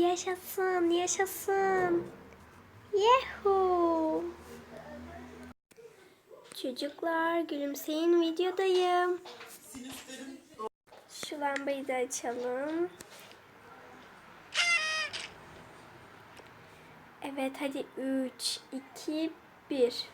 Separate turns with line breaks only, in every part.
Yaşasın, yaşasın. Yehu. Çocuklar gülümseyin videodayım. Şu lambayı da açalım. Evet hadi 3, 2, 1.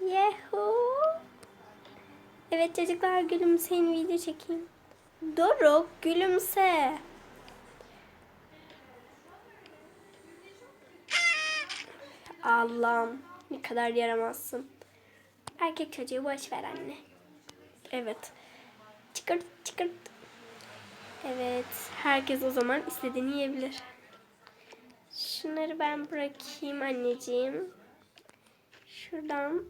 Yehu. Evet çocuklar gülümseyin video çekeyim. Doruk gülümse. Allah'ım ne kadar yaramazsın. Erkek çocuğu boş ver anne. Evet. Çıkırt çıkırt. Evet. Herkes o zaman istediğini yiyebilir. Şunları ben bırakayım anneciğim. Şuradan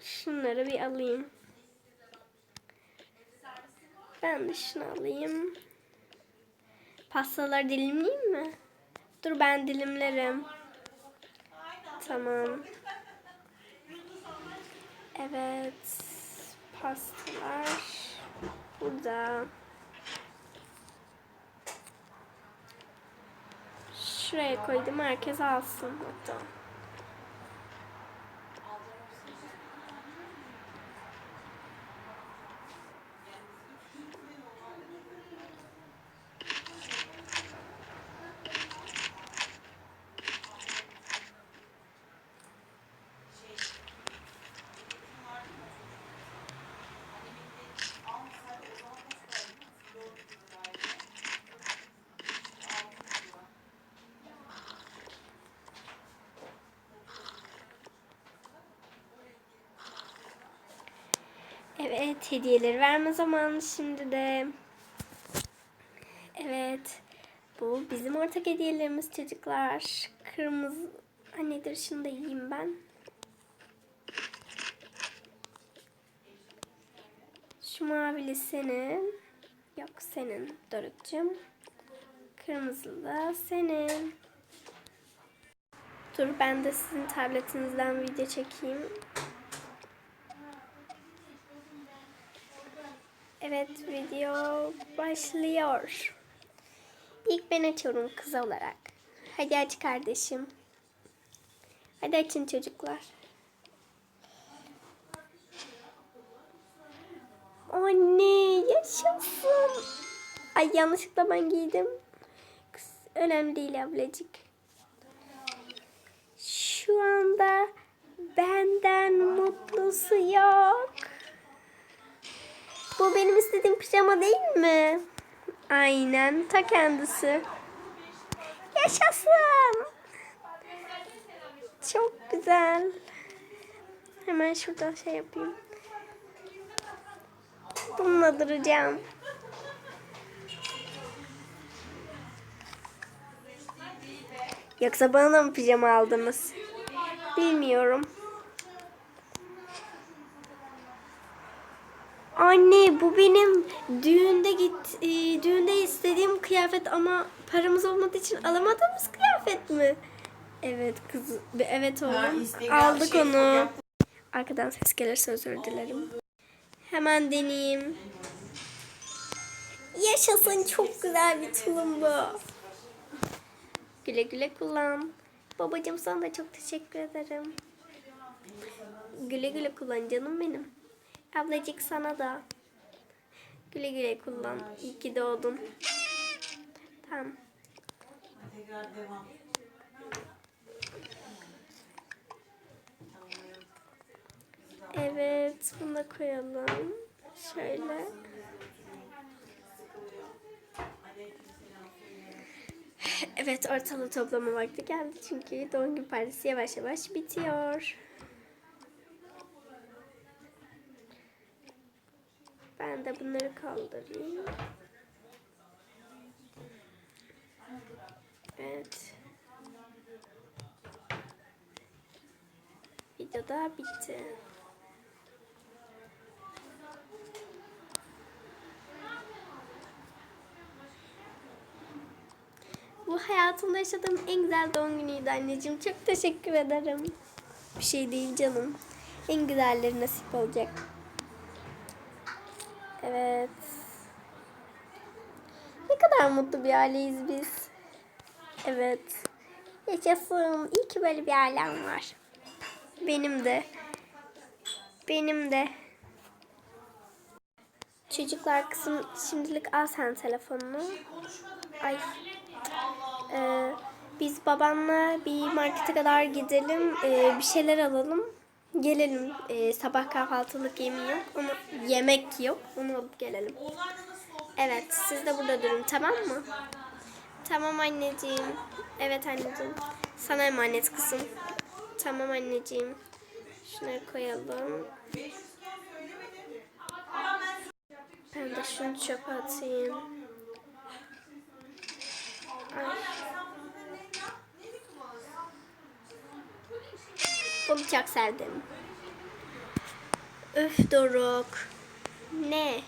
şunları bir alayım. Ben de şunu alayım. Pastaları dilimleyeyim mi? Dur ben dilimlerim. Tamam. Evet. Pastalar burada. Şuraya koydum. Herkes alsın hatta. Evet, hediyeleri verme zamanı şimdi de. Evet, bu bizim ortak hediyelerimiz çocuklar. Kırmızı, ha nedir şunu da yiyeyim ben. Şu mavili senin. Yok senin Doruk'cum. Kırmızılı da senin. Dur ben de sizin tabletinizden video çekeyim. Evet video başlıyor. İlk ben açıyorum kız olarak. Hadi aç kardeşim. Hadi açın çocuklar. Anne yaşasın. Ay yanlışlıkla ben giydim. Kız, önemli değil ablacık. Şu anda benden mutlusu yok. Bu benim istediğim pijama değil mi? Aynen ta kendisi. Yaşasın. Çok güzel. Hemen şuradan şey yapayım. Bununla duracağım. Yoksa bana mı pijama aldınız? Bilmiyorum. Anne bu benim düğünde git e, düğünde istediğim kıyafet ama paramız olmadığı için alamadığımız kıyafet mi? Evet kız evet oğlum
Instagram
aldık
şey
onu.
yap-
Arkadan ses gelirse özür dilerim. Hemen deneyeyim. Yaşasın çok güzel bir tulum bu. Güle güle kullan. Babacığım sana da çok teşekkür ederim. Güle güle kullan canım benim. Ablacık sana da. Güle güle kullan. İyi ki doğdun. Tamam.
Tekrar devam.
Evet, bunu da koyalım. Şöyle. Evet, ortalığı toplama vakti geldi çünkü doğum günü partisi yavaş yavaş bitiyor. De bunları kaldırayım. Evet. Video da bitti. Bu hayatımda yaşadığım en güzel doğum günüydü anneciğim. Çok teşekkür ederim. Bir şey değil canım. En güzelleri nasip olacak. Evet. Ne kadar mutlu bir aileyiz biz. Evet. Yaşasın. İyi ki böyle bir ailem var. Benim de. Benim de. Çocuklar kızım şimdilik al sen telefonunu. Ay. Ee, biz babanla bir markete kadar gidelim. ee, bir şeyler alalım. Gelelim. Ee, sabah kahvaltılık yemeği yok. Onu, yemek yok. Onu alıp gelelim. Evet. Siz de burada durun tamam mı? Tamam anneciğim. Evet anneciğim. Sana emanet kızım. Tamam anneciğim. Şunları koyalım. Ben de şunu çöpe atayım. Ay. Bunu çok sevdim. Öf Doruk. Ne?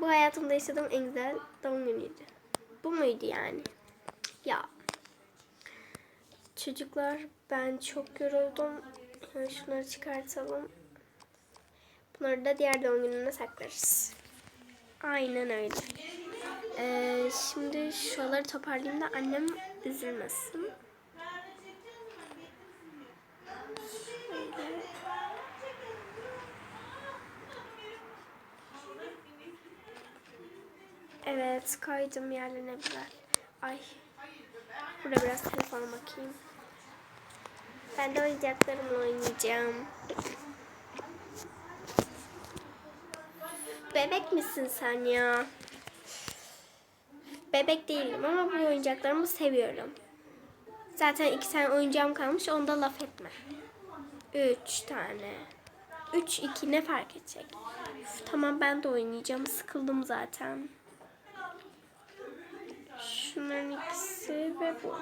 Bu hayatımda yaşadığım en güzel doğum günüydü. Bu muydu yani? Ya. Çocuklar ben çok yoruldum. Yani şunları çıkartalım. Bunları da diğer doğum gününe saklarız. Aynen öyle. Ee, şimdi şuraları toparlayayım da annem üzülmesin. Evet, kaydım yerlerine biraz. Ay. Burada biraz telefona bakayım. Ben de oyuncaklarımla oynayacağım. Bebek misin sen ya? Bebek değilim ama bu oyuncaklarımı seviyorum. Zaten iki tane oyuncağım kalmış onda laf etme. Üç tane. Üç iki ne fark edecek? Üf, tamam ben de oynayacağım. Sıkıldım zaten. Şunların ikisi ve bu.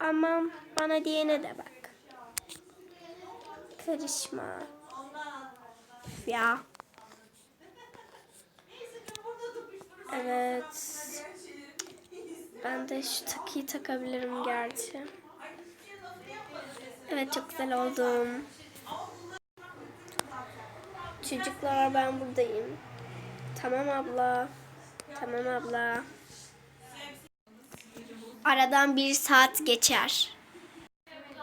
Aman bana diyene de bak. Karışma. Ya. Evet. Ben de şu takıyı takabilirim gerçi. Evet çok güzel oldum. Çocuklar ben buradayım. Tamam abla. Tamam abla. Aradan bir saat geçer.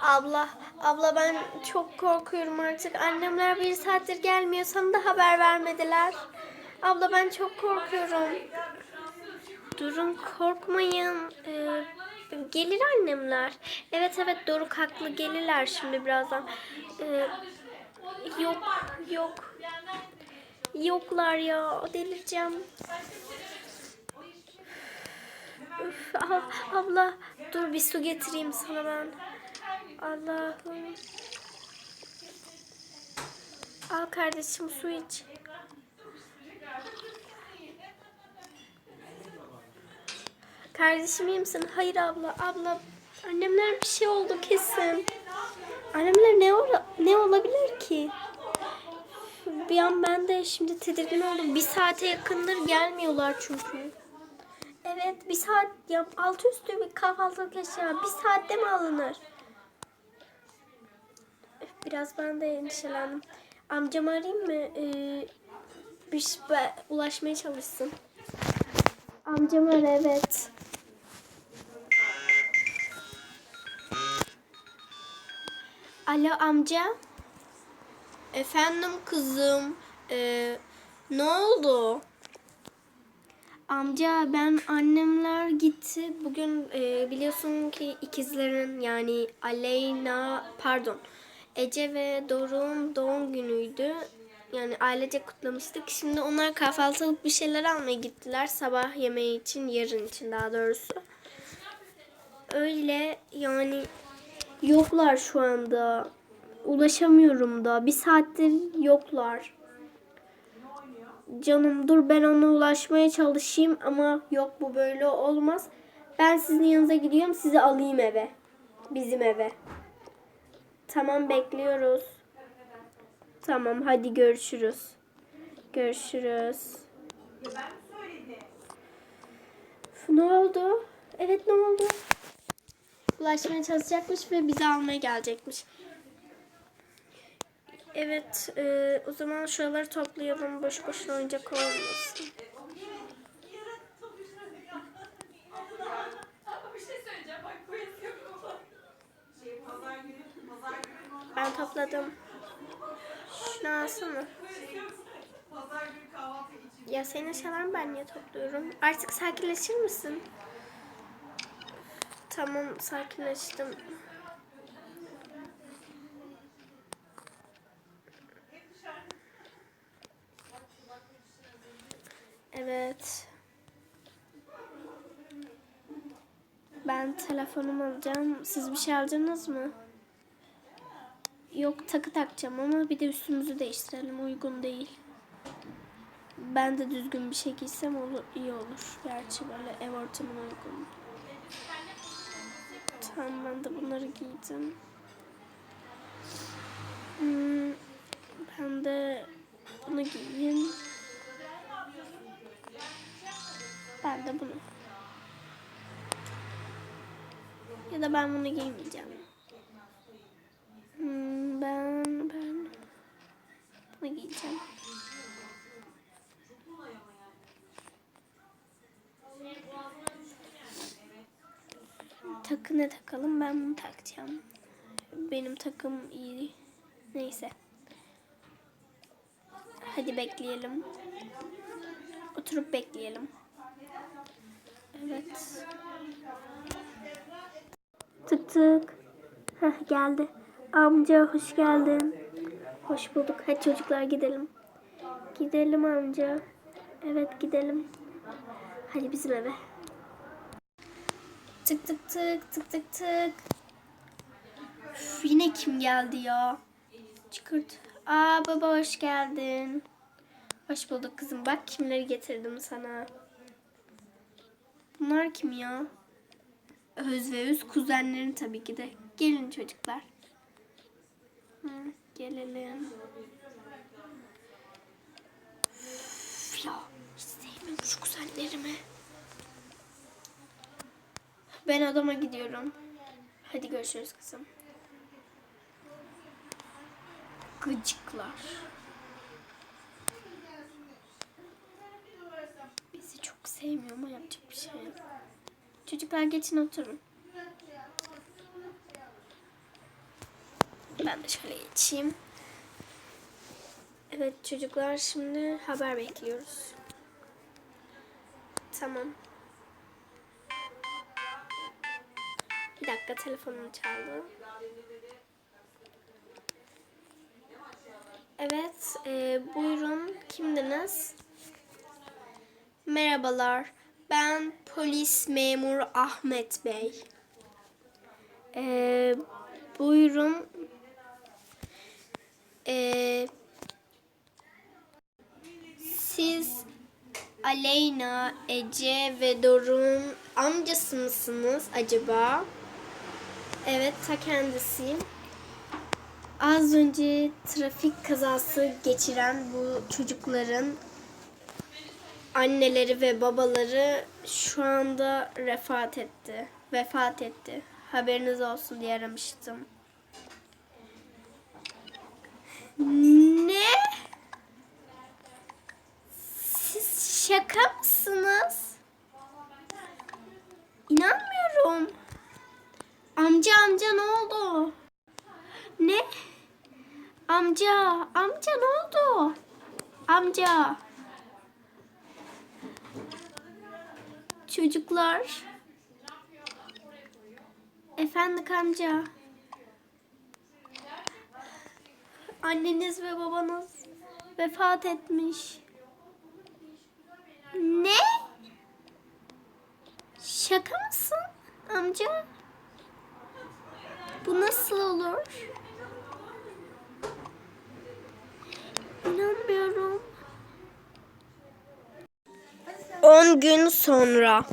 Abla, abla ben çok korkuyorum artık. Annemler bir saattir gelmiyor. Sana da haber vermediler. Abla ben çok korkuyorum. Durun korkmayın. Ee, gelir annemler. Evet evet Doruk haklı gelirler şimdi birazdan. Ee, yok yok. Yoklar ya delireceğim. Üf, ab- abla dur bir su getireyim sana ben. Allah'ım. Al kardeşim su iç. Kardeşim iyi misin? Hayır abla. Abla annemler bir şey oldu kesin. Annemler ne ola- ne olabilir ki? Bir an ben de şimdi tedirgin oldum. Bir saate yakındır gelmiyorlar çünkü. Evet bir saat ya altı üstü bir kahvaltılık eşya bir saatte mi alınır? Biraz ben de endişelendim. Amcamı arayayım mı? Ee, bir ulaşmaya çalışsın. Amcam ara evet. Alo amca. Efendim kızım. Ee, ne oldu? Amca ben annemler gitti. Bugün e, biliyorsun ki ikizlerin yani Aleyna pardon Ece ve Doruk'un doğum günüydü. Yani ailece kutlamıştık. Şimdi onlar kahvaltılık bir şeyler almaya gittiler. Sabah yemeği için, yarın için daha doğrusu. Öyle yani yoklar şu anda. Ulaşamıyorum da. Bir saattir yoklar. Canım dur ben ona ulaşmaya çalışayım ama yok bu böyle olmaz. Ben sizin yanınıza gidiyorum sizi alayım eve. Bizim eve. Tamam bekliyoruz. Tamam hadi görüşürüz. Görüşürüz. Ne oldu? Evet ne oldu? Ulaşmaya çalışacakmış ve bizi almaya gelecekmiş. Evet, e, o zaman şuraları toplayalım. Boş boşuna oyuncak olmasın. Ben topladım. Şunu alsana. Ya senin eşyalarını ben niye topluyorum? Artık sakinleşir misin? Tamam, sakinleştim. Evet. Ben telefonumu alacağım. Siz bir şey aldınız mı? Yok takı takacağım ama bir de üstümüzü değiştirelim. Uygun değil. Ben de düzgün bir şey giysem olur, iyi olur. Gerçi böyle ev ortamına uygun. Tamam ben de bunları giydim. Ya da ben bunu giymeyeceğim. Hmm, ben ben bunu giyeceğim. Takı ne takalım? Ben bunu takacağım. Benim takım iyi. Neyse. Hadi bekleyelim. Oturup bekleyelim. Evet. Tık tık. Heh, geldi. Amca hoş geldin. Hoş bulduk. Hadi çocuklar gidelim. Gidelim amca. Evet gidelim. Hadi bizim eve. Tık tık tık tık tık tık. Üf, yine kim geldi ya? Çıkırt. Aa baba hoş geldin. Hoş bulduk kızım. Bak kimleri getirdim sana. Bunlar kim ya? Öz ve öz kuzenlerin tabii ki de. Gelin çocuklar. Hı, gelelim. Üf ya hiç sevmiyorum şu kuzenlerimi. Ben odama gidiyorum. Hadi görüşürüz kızım. Gıcıklar. Bizi çok sevmiyor ama yapacak bir şey yok. Çocuklar geçin oturun. Ben de şöyle geçeyim. Evet çocuklar şimdi haber bekliyoruz. Tamam. Bir dakika telefonum çaldı. Evet, e, buyurun. Kimdiniz? Merhabalar. Ben polis memuru Ahmet Bey. E, buyurun. E, siz Aleyna, Ece ve Doruk'un amcası mısınız acaba? Evet, ta kendisiyim. Az önce trafik kazası geçiren bu çocukların anneleri ve babaları şu anda vefat etti. Vefat etti. Haberiniz olsun diye aramıştım. Ne? Siz şaka mısınız? İnanmıyorum. Amca amca ne oldu? Ne? Amca, amca ne oldu? Amca. Çocuklar. Efendim amca. Anneniz ve babanız vefat etmiş. Ne? Şaka mısın amca? Bu nasıl olur? İnanmıyorum. 10 gün sonra.